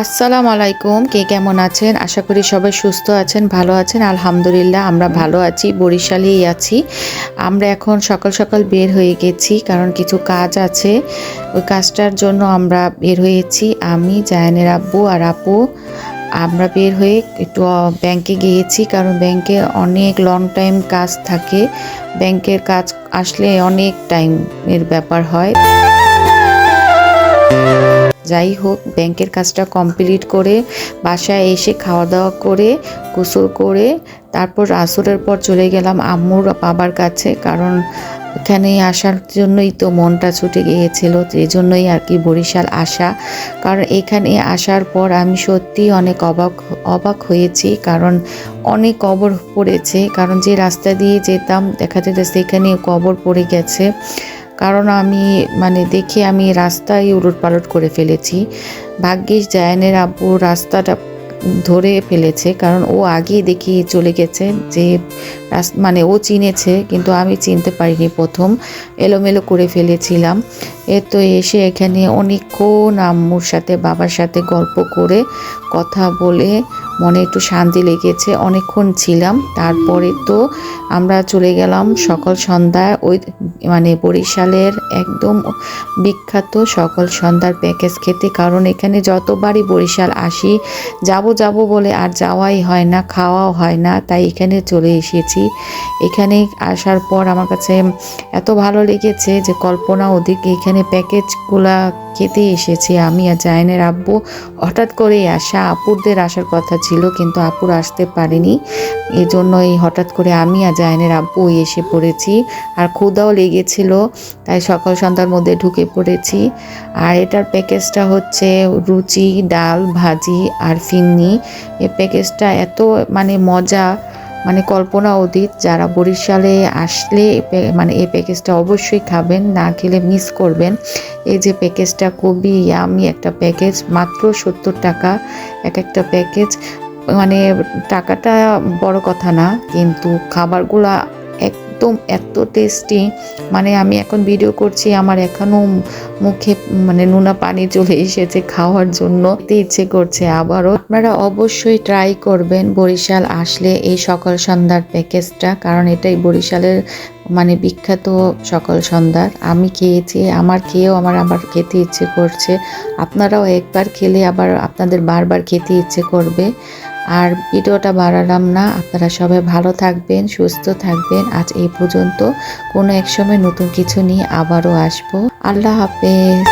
আসসালামু আলাইকুম। কে কেমন আছেন? আশা করি সবাই সুস্থ আছেন, ভালো আছেন। আলহামদুলিল্লাহ, আমরা ভালো আছি, বরিশালেই আছি। আমরা এখন সকাল সকাল বের হয়ে গেছি, কারণ কিছু কাজ আছে। ওই কাজটার জন্য আমরা বের হয়েছি। আমি, জায়ানের আব্বু আর আপু, আমরা বের হয়ে একটু ব্যাংকে গিয়েছি, কারণ ব্যাংকে অনেক লং টাইম কাজ থাকে। ব্যাংকের কাজ আসলে অনেক টাইমের ব্যাপার হয়। যাই হোক, ব্যাংকের কাজটা কমপ্লিট করে বাসায় এসে খাওয়া দাওয়া করে, গোসল করে, তারপর আসরের পর চলে গেলাম আম্মুর বাবার কাছে। কারণ এখানে আসার জন্যই তো মনটা ছুটে গিয়েছিল এই জন্যই আর কি বরিশাল আসা। কারণ এখানে আসার পর আমি সত্যি অনেক অবাক অবাক হয়েছি। কারণ অনেক কবর পড়েছে। কারণ যে রাস্তা দিয়ে যেতাম, দেখা যেতে সেখানে কবর পড়ে গেছে। কারণ আমি মানে দেখে আমি রাস্তায় উলট পালট করে ফেলেছি। ভাগ্যিস জায়ানের আব্বু রাস্তাটা ধরে ফেলেছে, কারণ ও আগেই দেখি চলে গেছে যে মানে ও চিনেছে, কিন্তু আমি চিনতে পারিনি প্রথম। এলোমেলো করে ফেলেছিলাম। এ তো এসে এখানে অনেকক্ষণ আম্মুর সাথে, বাবার সাথে গল্প করে কথা বলে মনে একটু শান্তি লেগেছে, অনেকক্ষণ ছিলাম। তারপরে তো আমরা চলে গেলাম সকল সন্ধ্যায় ওই মানে বরিশালের একদম বিখ্যাত সকল সন্ধ্যার প্যাকেজ খেতে। কারণ এখানে যতবারই বরিশাল আসি, যাব যাব বলে আর যাওয়াই হয় না, খাওয়াও হয় না, তাই এখানে চলে এসেছি। এখানে আসার পর আমার কাছে এত ভালো লেগেছে যে কল্পনা অধিক এখানে প্যাকেজগুলা খেতে এসেছি। আমি আর জায়নের আব্বু হঠাৎ করেই আসা আপুরদের আসার কথা ছিল কিন্তু আপুর আসতে পারেনি। এজন্য এই হঠাৎ করে আমি আর জায়নের আব্বু এসে পড়েছি আর ক্ষুদাও লেগেছিল, তাই সকাল সন্ধ্যার মধ্যে ঢুকে পড়েছি। আর এটার প্যাকেজটা হচ্ছে রুচি, ডাল, ভাজি আর ফিন্নি। এই প্যাকেজটা এত মানে মজা মানে কল্পনা অতীত, যারা বরিশালে আসলে মানে এই প্যাকেজটা অবশ্যই খাবেন, না খেলে মিস করবেন। এই যে প্যাকেজটা খুবই আমি একটা প্যাকেজ মাত্র সত্তর টাকা এক একটা প্যাকেজ মানে টাকাটা বড় কথা না, কিন্তু খাবারগুলা একদম এত টেস্টি মানে আমি এখন ভিডিও করছি, আমার এখনও মুখে মানে নোনা পানি চলে এসেছে খাওয়ার জন্য। ইচ্ছে করছে আবারও। আপনারা অবশ্যই ট্রাই করবেন বরিশাল আসলে এই সকাল সন্ধ্যার প্যাকেজটা কারণ এটাই বরিশালের মানে বিখ্যাত সকাল সন্ধ্যার আমি খেয়েছি, আমার খেয়েও আমার আবার খেতে ইচ্ছে করছে। আপনারাও একবার খেলে আবার আপনাদের বারবার খেতে ইচ্ছে করবে। আর ভিডিওটা বাড়ালাম না। আপনারা সবাই ভালো থাকবেন, সুস্থ থাকবেন। আজ এই পর্যন্ত। কোনো এক সময় নতুন কিছু নিয়ে আবারও আসব। আল্লাহ হাফেজ।